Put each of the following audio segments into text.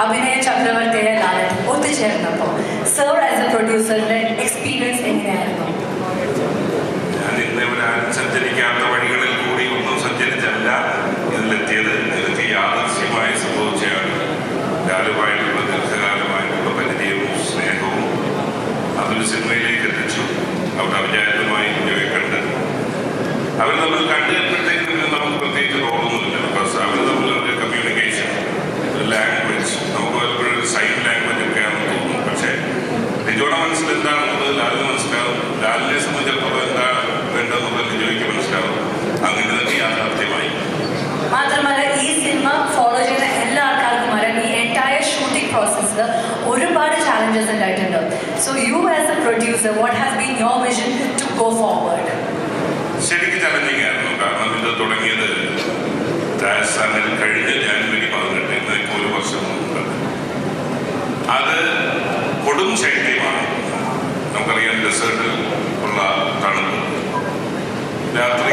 അഭിനയ ചക്രവർത്തിയുടെ ലാലൻ ഒത്തുചേർന്നപ്പോൾ സർ ആസ് എ പ്രൊഡ്യൂസറിന്റെ എക്സ്പീരിയൻസ് എങ്ങനെയായിരുന്നു? അവർ നമ്മൾ കണ്ടു. കഴിഞ്ഞപ്പോഴത്തേക്കും നമുക്ക് പ്രത്യേകിച്ച് തോന്നുന്നില്ല. ലാലിനെ സംബന്ധിച്ചിടത്തോളം എന്താ വേണ്ടതെന്നുള്ളത് ലിജോയ്ക്ക് മനസ്സിലാവും. അങ്ങനെ തന്നെ യാഥാർത്ഥ്യമായി. മാത്രമല്ല ഈ സിനിമ ഫോളോ ചെയ്യുന്ന എല്ലാ ആൾക്കാർക്കും അറിയാം ഈ എന്റയർ ഷൂട്ടിംഗ് പ്രോസസ്സിൽ ഒരുപാട് ചാലഞ്ചസ് ഉണ്ടായിട്ടുണ്ട്. So you as a producer what has been your vision to go forward ശരിക്കും ചലഞ്ചിങ് ആയിരുന്നു. കാരണം ഇത് തുടങ്ങിയത് രാജസ്ഥാനിൽ കഴിഞ്ഞ ജാനുവരി പതിനെട്ട് ഇന്നേക്ക് ഒരു വർഷം മുമ്പ്. അത് കൊടും ശൈത്യമാണ്. നമുക്കറിയാം ഡെസേർട്ടിൽ ഉള്ള തണുപ്പ്. രാത്രി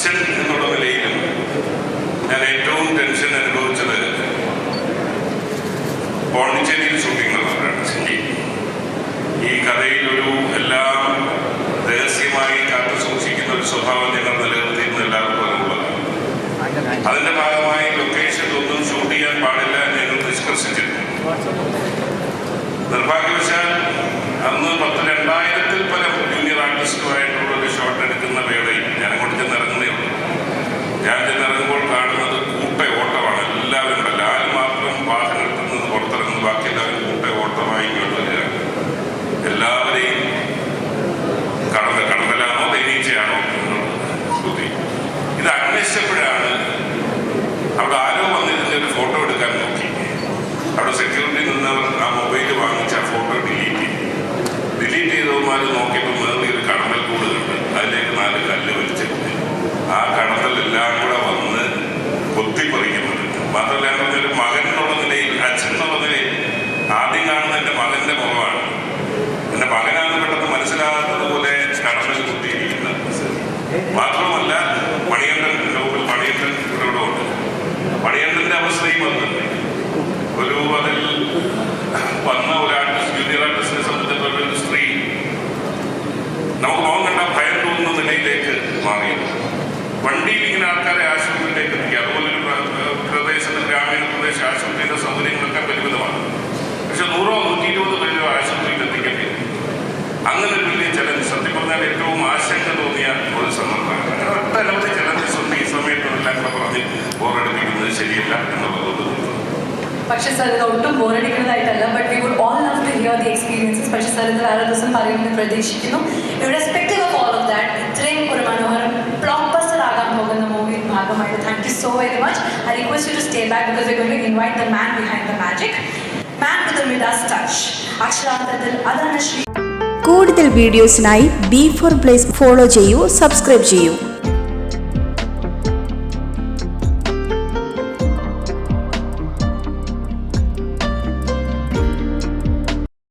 അച്ഛൻ എന്നുള്ള നിലയിലും ഞാൻ ഏറ്റവും ടെൻഷൻ അനുഭവിച്ചത് പോണ്ടിച്ചേരിയിൽ ഷൂട്ടിംഗ് നടന്നവരാണ് ശരി ഈ കഥയിലൊരു എല്ലാം രഹസ്യമായി കാത്തു സൂക്ഷിക്കുന്ന ഒരു സ്വഭാവം ഞങ്ങൾ നിലനിർത്തിയിരുന്ന എല്ലാവർക്കും അറിവുള്ളതാണ്. അതിന്റെ ഭാഗമായി ലൊക്കേഷൻ ഒന്നും ഷൂട്ട് ചെയ്യാൻ പാടില്ല ഞങ്ങൾ നിഷ്കർഷിച്ചിരുന്നു. നിർഭാഗ്യവശാൽ അന്ന് പത്ത് രണ്ടായിരത്തിൽ പരം ജൂനിയർ ആർട്ടിസ്റ്റുമായിട്ടുള്ള ഒരു ഷോട്ട് എടുക്കുന്ന മാത്രമല്ല ഒരു മകൻ എന്നുള്ള നിലയിൽ അച്ഛൻ എന്നുള്ള നിലയിൽ ആദ്യം കാണുന്ന എന്റെ മകന്റെ മുഖമാണ്. എന്റെ മകനാണ് പെട്ടെന്ന് മനസ്സിലാകാത്തതുപോലെ കടന്നൽ കുത്തിയിരിക്കുന്നത് മാത്രമല്ല മണിയണ്ടൻ ലോകൽ മണിയണ്ടൻ ഇവിടെ ഉണ്ട്. മണിയണ്ടന്റെ അവസ്ഥയും അത് ഒരു അതിൽ വന്ന ഒരു ഇത് ഒട്ടും ബോറടിക്കുന്നതായിട്ടല്ല but we would all love to hear the experiences പക്ഷേ സ്ഥലത്ത് വേറെ ദിവസം പറയുമെന്ന് പ്രതീക്ഷിക്കുന്നു. Irrespective of all of that ഇത്രയും ഒരു മനോഹരം ബ്ലോക്ക് ബസ്റ്റർ ആകാൻ പോകുന്ന മൂവി ഭാഗമായിട്ട് thank you so very much I request you to stay back because we going invite the man behind the magic man with Midas touch അക്ഷരാർത്ഥത്തിൽ അതാണ് ശ്രീ കൂടുതൽ വീഡിയോസിനായി ബി ഫോർ പ്ലേസ് ഫോളോ ചെയ്യൂ subscribe ചെയ്യൂ.